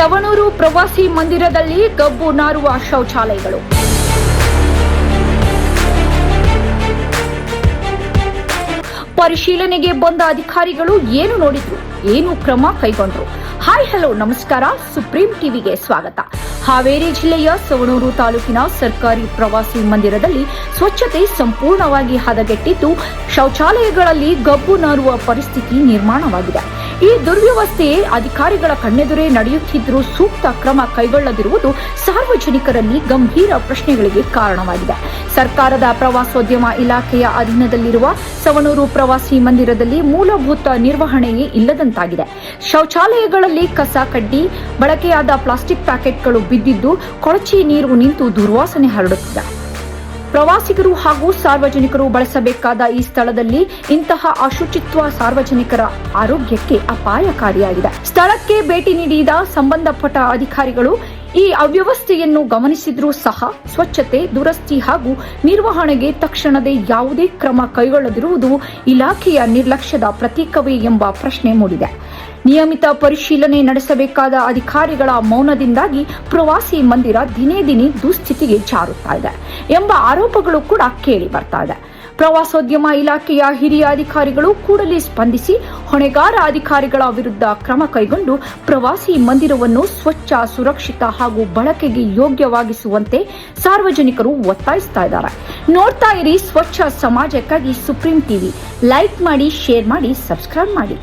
ಸವಣೂರು ಪ್ರವಾಸಿ ಮಂದಿರದಲ್ಲಿ ಗಬ್ಬು ನಾರುವ ಶೌಚಾಲಯಗಳು. ಪರಿಶೀಲನೆಗೆ ಬಂದ ಅಧಿಕಾರಿಗಳು ಏನು ನೋಡಿದ್ರು, ಏನು ಕ್ರಮ ಕೈಗೊಂಡ್ರು. ಹಾಯ್, ಹಲೋ, ನಮಸ್ಕಾರ. ಸುಪ್ರೀಂ ಟಿವಿಗೆ ಸ್ವಾಗತ. ಹಾವೇರಿ ಜಿಲ್ಲೆಯ ಸವಣೂರು ತಾಲೂಕಿನ ಸರ್ಕಾರಿ ಪ್ರವಾಸಿ ಮಂದಿರದಲ್ಲಿ ಸ್ವಚ್ಛತೆ ಸಂಪೂರ್ಣವಾಗಿ ಹದಗೆಟ್ಟಿದ್ದು, ಶೌಚಾಲಯಗಳಲ್ಲಿ ಗಬ್ಬು ನಾರುವ ಪರಿಸ್ಥಿತಿ ನಿರ್ಮಾಣವಾಗಿದೆ. ಈ ದುರ್ವ್ಯವಸ್ಥೆ ಅಧಿಕಾರಿಗಳ ಕಣ್ಣೆದುರೇ ನಡೆಯುತ್ತಿದ್ದರೂ ಸೂಕ್ತ ಕ್ರಮ ಕೈಗೊಳ್ಳದಿರುವುದು ಸಾರ್ವಜನಿಕರಲ್ಲಿ ಗಂಭೀರ ಪ್ರಶ್ನೆಗಳಿಗೆ ಕಾರಣವಾಗಿದೆ. ಸರ್ಕಾರದ ಪ್ರವಾಸೋದ್ಯಮ ಇಲಾಖೆಯ ಅಧೀನದಲ್ಲಿರುವ ಸವಣೂರು ಪ್ರವಾಸಿ ಮಂದಿರದಲ್ಲಿ ಮೂಲಭೂತ ನಿರ್ವಹಣೆಯೇ ಇಲ್ಲದಂತಾಗಿದೆ. ಶೌಚಾಲಯಗಳಲ್ಲಿ ಕಸ ಕಡ್ಡಿ, ಬಳಕೆಯಾದ ಪ್ಲಾಸ್ಟಿಕ್ ಪ್ಯಾಕೆಟ್ಗಳು ಬಿದ್ದಿದ್ದು ಕೊಳಚೆ ನೀರು ನಿಂತು ದುರ್ವಾಸನೆ ಹರಡುತ್ತಿದೆ. ಪ್ರವಾಸಿಗರು ಹಾಗೂ ಸಾರ್ವಜನಿಕರು ಬಳಸಬೇಕಾದ ಈ ಸ್ಥಳದಲ್ಲಿ ಇಂತಹ ಅಶುಚಿತ್ವ ಸಾರ್ವಜನಿಕರ ಆರೋಗ್ಯಕ್ಕೆ ಅಪಾಯಕಾರಿಯಾಗಿದೆ. ಸ್ಥಳಕ್ಕೆ ಭೇಟಿ ನೀಡಿದ ಸಂಬಂಧಪಟ್ಟ ಅಧಿಕಾರಿಗಳು ಈ ಅವ್ಯವಸ್ಥೆಯನ್ನು ಗಮನಿಸಿದ್ರೂ ಸಹ ಸ್ವಚ್ಛತೆ, ದುರಸ್ತಿ ಹಾಗೂ ನಿರ್ವಹಣೆಗೆ ತಕ್ಷಣದೇ ಯಾವುದೇ ಕ್ರಮ ಕೈಗೊಳ್ಳದಿರುವುದು ಇಲಾಖೆಯ ನಿರ್ಲಕ್ಷ್ಯದ ಪ್ರತೀಕವೇ ಎಂಬ ಪ್ರಶ್ನೆ ಮೂಡಿದೆ. ನಿಯಮಿತ ಪರಿಶೀಲನೆ ನಡೆಸಬೇಕಾದ ಅಧಿಕಾರಿಗಳ ಮೌನದಿಂದಾಗಿ ಪ್ರವಾಸಿ ಮಂದಿರ ದಿನೇ ದಿನೇ ದುಸ್ಥಿತಿಗೆ ಜಾರುತ್ತಾ ಇದೆ ಎಂಬ ಆರೋಪಗಳು ಕೂಡ ಕೇಳಿ ಬರ್ತಾ ಇದೆ. ಪ್ರವಾಸೋದ್ಯಮ ಇಲಾಖೆಯ ಹಿರಿಯ ಅಧಿಕಾರಿಗಳು ಕೂಡಲೇ ಸ್ಪಂದಿಸಿ ಹೊಣೆಗಾರ ಅಧಿಕಾರಿಗಳ ವಿರುದ್ಧ ಕ್ರಮ ಕೈಗೊಂಡು ಪ್ರವಾಸಿ ಮಂದಿರವನ್ನು ಸ್ವಚ್ಛ, ಸುರಕ್ಷಿತ ಹಾಗೂ ಬಳಕೆಗೆ ಯೋಗ್ಯವಾಗಿಸುವಂತೆ ಸಾರ್ವಜನಿಕರು ಒತ್ತಾಯಿಸ್ತಾ ಇದ್ದಾರೆ. ನೋಡ್ತಾ ಇರಿ ಸ್ವಚ್ಛ ಸಮಾಜಕ್ಕಾಗಿ ಸುಪ್ರೀಂ ಟಿವಿ. ಲೈಕ್ ಮಾಡಿ, ಶೇರ್ ಮಾಡಿ, ಸಬ್ಸ್ಕ್ರೈಬ್ ಮಾಡಿ.